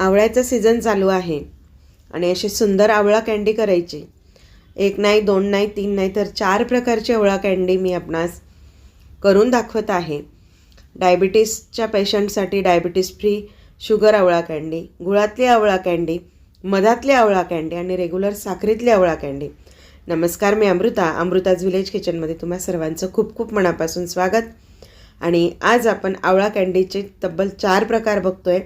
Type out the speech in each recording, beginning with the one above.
आवळ्याचं season चालू आहे. आणि अशी सुंदर आवळा कँडी करायची. एक नाही दोन नाही तीन नाही तर चार प्रकारची आवळा कँडी मी आपणास करून दाखवत आहे. डायबिटीसच्या पेशंटसाठी डायबिटीस फ्री शुगर आवळा कँडी गुळातली आवळा कँडी मधातली आवळा कँडी आणि रेग्युलर साखरेतली आवळा कँडी नमस्कार मी अमृता. अमृताज विलेज किचनमध्ये तुम्हा सर्वांचं खूप खूप मनापासून स्वागत. आणि आज आपण आवळा कँडीचे तब्बल चार प्रकार बघतोय.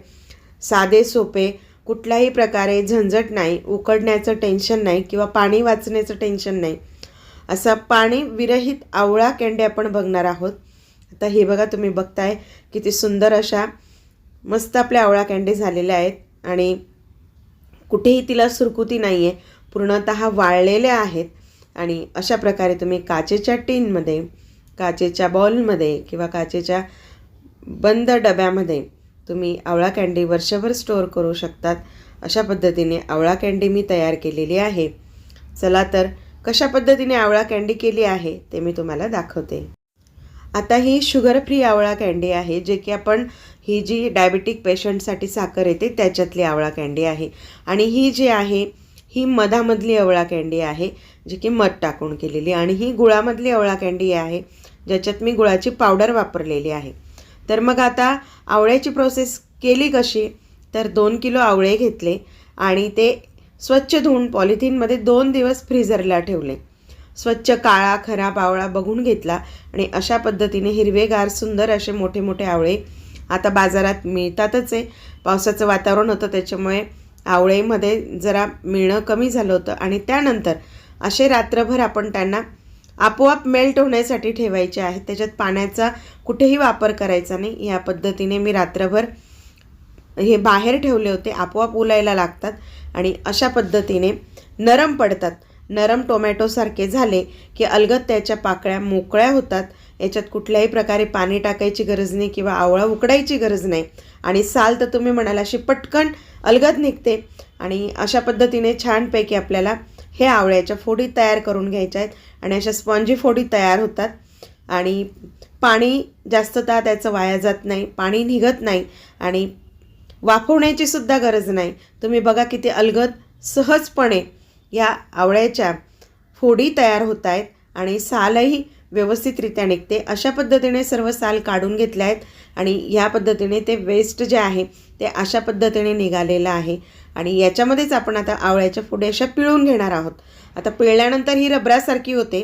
साधे सोपे कुठल्याही प्रकारे झंझट नाही उकडण्याचं टेन्शन नाही किंवा पाणी वाचण्याचं टेन्शन नाही. असा पाणी विरहित आवळा केंडे आपण बघणार आहोत. आता हे बघा तुम्ही बघताय किती सुंदर अशा मस्त आपल्या आवळा कँडी झालेल्या आहेत आणि कुठेही तिला सुरकुती नाही आहे पूर्णत वाळलेल्या आहेत. आणि अशा प्रकारे तुम्ही काचेच्या टीनमध्ये काचेच्या बॉलमध्ये किंवा काचेच्या बंद डब्यामध्ये तुम्ही आवळा कँडी वर्षभर स्टोअर करू शकतात. अशा पद्धतीने आवळा कँडी मी तयार केलेली आहे. चला तर कशा पद्धतीने आवळा कँडी केली आहे ते मी तुम्हाला दाखवते. आता ही शुगर फ्री आवळा कँडी आहे जे की आपण ही जी डायबिटिक पेशंटसाठी साखर येते त्याच्यातली आवळा कँडी आहे. आणि ही जी आहे ही मधामधली आवळा कँडी आहे जी की मध टाकून केलेली आणि ही गुळामधली आवळा कँडी आहे ज्याच्यात मी गुळाची पावडर वापरलेली आहे. तर मग आता आवळ्याची प्रोसेस केली कशी? तर दोन किलो आवळे घेतले आणि ते स्वच्छ धुवून पॉलिथिनमध्ये दोन दिवस फ्रीझरला ठेवले. स्वच्छ काळा खराब आवळा बघून घेतला आणि अशा पद्धतीने हिरवेगार सुंदर असे मोठे मोठे आवळे आता बाजारात मिळतातच आहे. पावसाचं वातावरण होतं त्याच्यामुळे आवळेमध्ये जरा मिळणं कमी झालं होतं आणि त्यानंतर असे रात्रभर आपण त्यांना आपोआप मेल्ट होण्यासाठी ठेवायचे आहेत. त्याच्यात पाण्याचा कुठेही वापर करायचा नाही. या पद्धतीने मी रात्रभर हे बाहेर ठेवले होते. आपोआप उलायला लागतात आणि अशा पद्धतीने नरम पडतात. नरम टोमॅटोसारखे झाले की अलगद त्याच्या पाकळ्या मोकळ्या होतात. याच्यात कुठल्याही प्रकारे पाणी टाकायची गरज नाही किंवा आवळा उकडायची गरज नाही. आणि साल तर तुम्ही म्हणाल अशी पटकन अलगद निघते. आणि अशा पद्धतीने छानपैकी आपल्याला हे आवळ्याच्या फोडी तयार करून घ्यायच्या आहेत. आणि अशा स्पॉन्जी फोडी तयार होतात. आणि पाणी जास्त ता त्याचं वाया जात नाही. पाणी निघत नाही. आणि वाफवण्याची सुद्धा गरज नाही. तुम्ही बघा किती अलगद सहजपणे या आवळ्याच्या फोडी तयार होत आहेत. आणि सालही व्यवस्थितरित्या निघते. अशा पद्धतीने सर्व साल काढून घेतल्या आहेत. आणि ह्या पद्धतीने ते वेस्ट जे आहे ते अशा पद्धतीने निघालेलं आहे. आणि याच्यामध्येच आपण आता आवळ्याच्या पुढे अशा पिळून घेणार आहोत. आता पिळल्यानंतर ही रबरासारखी होते.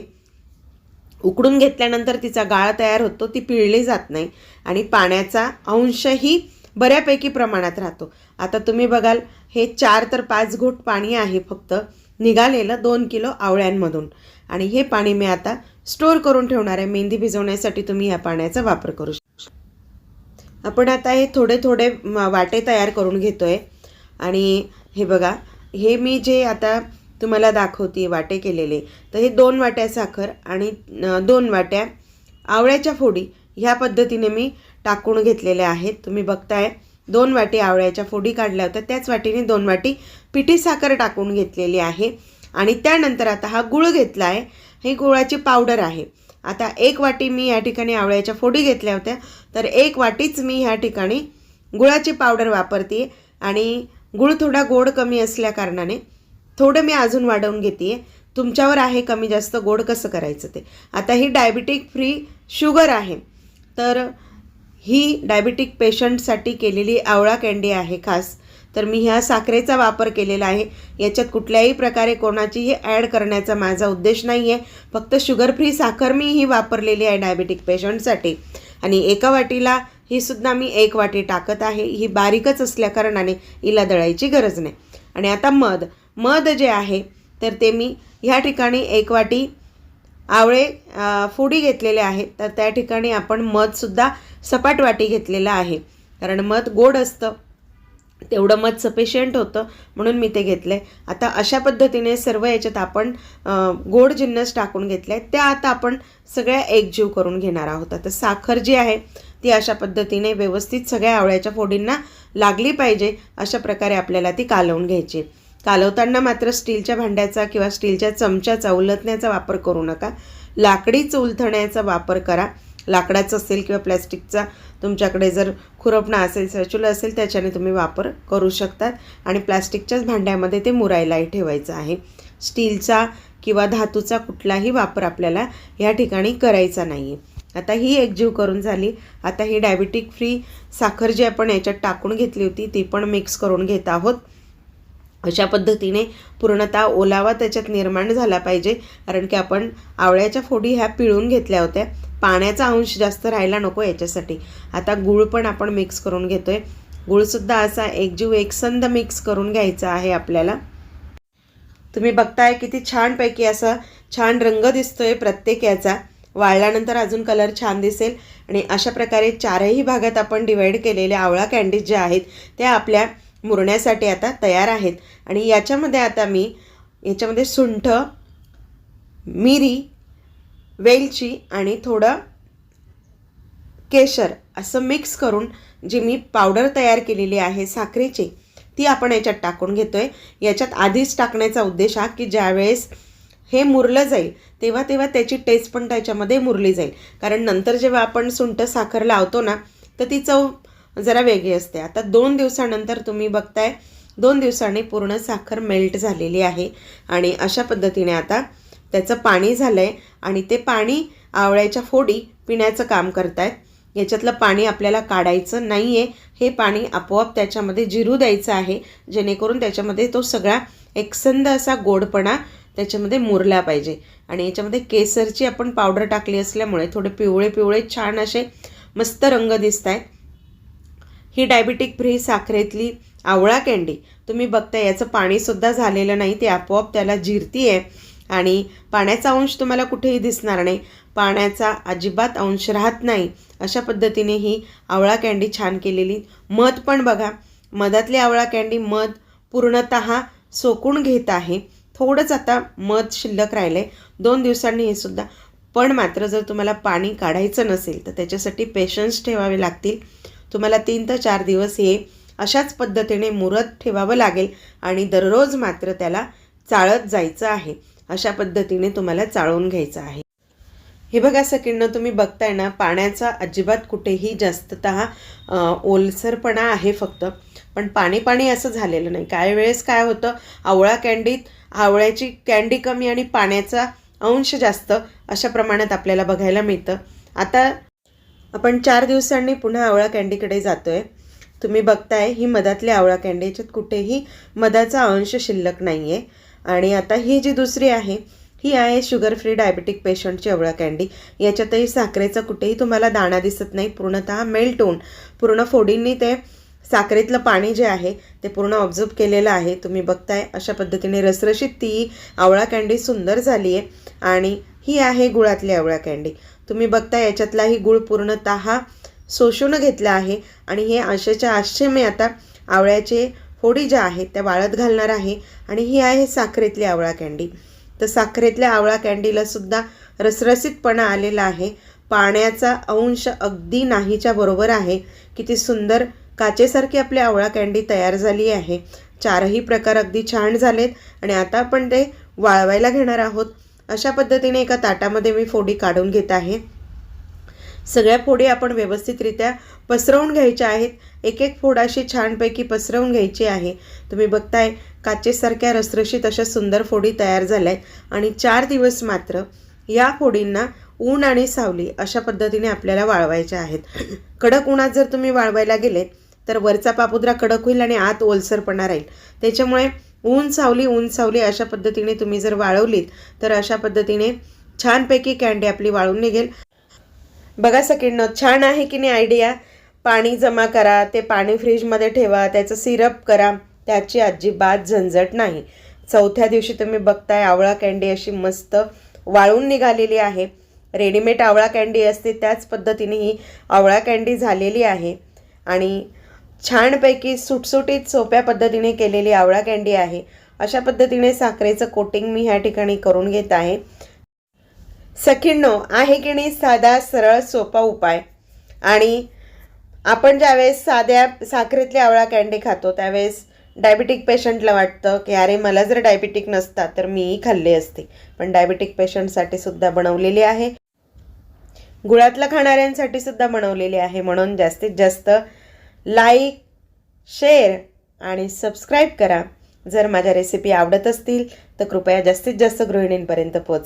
उकडून घेतल्यानंतर तिचा गाळ तयार होतो ती पिळली जात नाही आणि पाण्याचा अंशही बऱ्यापैकी प्रमाणात राहतो. आता तुम्ही बघाल हे चार तर पाच घोट पाणी आहे फक्त. निघालेलं दोन किलो आवळ्यांमधून. आणि हे पाणी मी आता स्टोअर करून ठेवणार आहे. मेहंदी भिजवण्यासाठी तुम्ही या पाण्याचा वापर करू शकता. आपण आता हे थोडे थोडे वाटे तयार करून घेतो आहे आणि हे बघा हे मी जे आता तुम्हाला दाखवते वाटे केलेले तर हे दोन वाट्या साखर आणि दोन वाट्या आवळ्याच्या फोडी ह्या पद्धतीने मी टाकून घेतलेल्या आहेत. तुम्ही बघताय दोन वाटी आवळ्याच्या फोडी काढल्या होत्या. त्याच वाटीने दोन वाटी पिठी साखर टाकून घेतलेली आहे. आणि त्यानंतर आता हा गुळ घेतला आहे ही गुळाची पावडर आहे. आता एक वाटी मी या ठिकाणी आवळ्याच्या फोडी घेतल्या होत्या तर एक वाटीच मी ह्या ठिकाणी गुळाची पावडर वापरते आणि गुळ थोडा गोड कमी असल्या कारणाने थोडं मी अजून वाढवून घेते तुमच्यावर आहे कमी जास्त गोड कसं करायचं ते? आता ही डायबिटिक फ्री शुगर आहे. तर ही डायबिटिक पेशंटसाठी केलेली आवळा कँडी आहे खास. तर मी ह्या साखरेचा वापर केलेला आहे. याच्यात कुठल्याही प्रकारे कोणाचीही ॲड करण्याचा माझा उद्देश नाही आहे फक्त शुगर फ्री साखर मी ही वापरलेली आहे डायबिटिक पेशंटसाठी आणि एका वाटीला ही सुद्धा मी एक वाटी टाकत आहे. ही बारीकच असल्याकारणाने हिला दळायची गरज नाही. आणि आता मध. मध जे आहे तर ते मी ह्या ठिकाणी एक वाटी आवळे फोडी घेतलेले आहेत. तर त्या ठिकाणी आपण मधसुद्धा सपाट वाटी घेतलेलं आहे. कारण मध गोड असतं. तेवढं मध सफिशियंट होतं म्हणून मी ते घेतलं आहे आता अशा पद्धतीने सर्व याच्यात आपण गोड जिन्नस टाकून घेतले आहेत त्या आता आपण सगळ्या एकजीव करून घेणार आहोत. आता साखर जी आहे ती अशा पद्धतीने व्यवस्थित सगळ्या आवळ्याच्या फोडींना लागली पाहिजे अशा प्रकारे आपल्याला ती कालवून घ्यायची कालवताना मात्र स्टीलच्या भांड्याचा किंवा स्टीलच्या चमच्याचा उलथण्याचा वापर करू नका. लाकडी चुलथण्याचा वापर करा. लाकडाचं असेल किंवा प्लॅस्टिकचा तुमच्याकडे जर खुरपणा असेल सचुला असेल त्याच्याने तुम्ही वापर करू शकतात. आणि प्लॅस्टिकच्याच भांड्यामध्ये ते मुरायलाही ठेवायचं आहे. स्टीलचा किंवा धातूचा कुठलाही वापर आपल्याला या ठिकाणी करायचा नाही आहे आता ही एकजीव करून झाली. आता ही डायबिटिक फ्री साखर जी आपण याच्यात टाकून घेतली होती ती पण मिक्स करून घेत आहोत. अशा पद्धतीने पूर्णतः ओलावा त्याच्यात निर्माण झाला पाहिजे. कारण की आपण आवळ्याच्या फोडी ह्या पिळून घेतल्या होत्या. पाण्याचा अंश जास्त राहायला नको याच्यासाठी. आता गूळ पण आपण मिक्स करून घेतोय. गूळसुद्धा असा एकजीव एकसंध मिक्स करून घ्यायचा आहे आपल्याला. तुम्ही बघताय किती छानपैकी असा छान रंग दिसतोय प्रत्येक याचा. वाळल्यानंतर अजून कलर छान दिसेल. आणि अशा प्रकारे चारही भागात आपण डिवाईड केलेल्या आवळा कँडीज ज्या आहेत त्या आपल्या मुरण्यासाठी आता तयार आहेत. आणि याच्यामध्ये आता मी याच्यामध्ये सुंठ मिरी वेलची आणि थोडं केशर असं मिक्स करून जी मी पावडर तयार केलेली आहे साखरेची ती आपण याच्यात टाकून घेतो आहे याच्यात आधीच टाकण्याचा उद्देश हा की ज्यावेळेस हे मुरलं जाईल तेव्हा तेव्हा त्याची टेस्ट पण त्याच्यामध्ये मुरली जाईल. कारण नंतर जेव्हा आपण सुंठ साखर लावतो ना तर ती चव जरा वेगळी असते. आता दोन दिवसानंतर तुम्ही बघताय दोन दिवसांनी पूर्ण साखर मेल्ट झालेली आहे. आणि अशा पद्धतीने आता त्याचं पाणी झालं आहे आणि ते पाणी आवळ्याच्या फोडी पिण्याचं काम करतायत. याच्यातलं पाणी आपल्याला काढायचं नाही आहे हे पाणी आपोआप त्याच्यामध्ये जिरू द्यायचं आहे. जेणेकरून त्याच्यामध्ये तो सगळा एकसंद असा गोडपणा त्याच्यामध्ये मुरला पाहिजे. आणि याच्यामध्ये केसरची आपण पावडर टाकली असल्यामुळे थोडे पिवळे पिवळे छान असे मस्त रंग दिसत आहेत ही डायबिटिक फ्री साखरेतली आवळा कँडी. तुम्ही बघता याचं पाणीसुद्धा झालेलं नाही. ते आपोआप त्याला जिरती आहे आणि पाण्याचा अंश तुम्हाला कुठेही दिसणार नाही. पाण्याचा अजिबात अंश राहत नाही. अशा पद्धतीने ही आवळा कँडी छान केलेली. मध पण बघा. मधातली आवळा कँडी मध पूर्णत सोकून घेत आहे. थोडंच आता मध शिल्लक राहिलं आहे दोन दिवसांनी हे सुद्धा. पण मात्र जर तुम्हाला पाणी काढायचं नसेल तर त्याच्यासाठी पेशन्स ठेवावे लागतील. तुम्हाला तीन ते चार दिवस हे अशाच पद्धतीने मुरत ठेवावं लागेल आणि दररोज मात्र त्याला चाळत जायचं आहे. अशा पद्धतीने तुम्हाला चाळवून घ्यायचं आहे. हे बघा सकिणं तुम्ही बघताय ना पाण्याचा अजिबात कुठेही जास्ततः ओलसरपणा आहे फक्त. पण पाणी पाणी असं झालेलं नाही. काही वेळेस काय होतं आवळा कँडीत आवळ्याची कँडी कमी आणि पाण्याचा अंश जास्त अशा प्रमाणात आपल्याला बघायला मिळतं. आता आपण चार दिवसांनी पुन्हा आवळा कँडीकडे जातो आहे तुम्ही बघताय ही मधातली आवळा कँडी याच्यात कुठेही मधाचा अंश शिल्लक नाही आहे आणि आता ही जी दुसरी आहे ही आहे शुगर फ्री डायबिटिक पेशंटची आवळा कँडी याच्यातही साखरेचा कुठेही तुम्हाला दाणा दिसत नाही पूर्णतः मेल्ट होऊन पूर्ण फोडींनी ते साखरेतलं पाणी जे आहे ते पूर्ण ऑब्झर्व केलेलं आहे. तुम्ही बघताय अशा पद्धतीने रसरशीत ती आवळा कँडी सुंदर झाली आहे आणि ही आहे गुळातली आवळा कँडी तुम्ही बघताय याच्यातलाही गुळ पूर्णतः शोषून घेतला आहे. आणि हे आशेच्या आशे मी आता आवळ्याचे फोडी ज्या आहेत त्या वाळत घालणार आहे. आणि ही आहे साखरेतली आवळा कँडी. तर साखरेतल्या आवळा कँडीला सुद्धा रसरसीतपणा आलेला आहे. पाण्याचा अंश अगदी नाहीच्या बरोबर आहे. किती सुंदर काचेसारखी आपली आवळा कँडी तयार झाली आहे. चारही प्रकार अगदी छान झालेत आणि आता आपण ते वाळवायला घेणार आहोत. अशा पद्धतीने एका ताटामध्ये मी फोडी काढून घेत आहे. सगळ्या फोडी आपण व्यवस्थितरित्या पसरवून घ्यायच्या आहेत. एक एक फोड अशी छानपैकी पसरवून घ्यायची आहे. तुम्ही बघताय काचेसारख्या रसरशीत अशा सुंदर फोडी तयार झाल्या आहेत आणि चार दिवस मात्र या फोडींना ऊन आणि सावली अशा पद्धतीने आपल्याला वाळवायच्या आहेत. कडक उन्हात जर तुम्ही वाळवायला गेलेत तर वरचा पापुद्रा कडक होईल आणि आत ओलसरपणा राहील त्याच्यामुळे ऊन सावली ऊन सावली अशा पद्धतीने तुम्ही जर वाळवलीत तर अशा पद्धतीने छानपैकी कँडी आपली वाळून निघेल. बघा सकिडनं छान आहे की नाही आयडिया पाणी जमा करा ते पाणी फ्रीजमध्ये ठेवा त्याचं सिरप करा. त्याची अजिबात झंझट नाही. चौथ्या दिवशी तुम्ही बघताय आवळा कँडी अशी मस्त वाळून निघालेली आहे. रेडीमेड आवळा कँडी असते त्याच पद्धतीने ही आवळा कँडी झालेली आहे. आणि छानपैकी सुटसुटीत सोप्या पद्धतीने केलेली आवळा कँडी आहे. अशा पद्धतीने साखरेचं कोटिंग मी ह्या ठिकाणी करून घेत आहे. सखींनो आहे की नाही साधा सरळ सोपा उपाय. आणि आपण ज्यावेळेस साध्या साखरेतली आवळा कँडी खातो त्यावेळेस डायबिटिक पेशंटला वाटतं की अरे मला जर डायबिटिक नसता तर मीही खाल्ली असते. पण डायबिटिक पेशंटसाठी सुद्धा बनवलेली आहे. गुळातलं खाणाऱ्यांसाठी सुद्धा बनवलेली आहे. म्हणून जास्तीत जास्त लाईक शेअर आणि सबस्क्राईब करा. जर माझ्या रेसिपी आवडत असतील तर कृपया जास्तीत जास्त गृहिणींपर्यंत पोच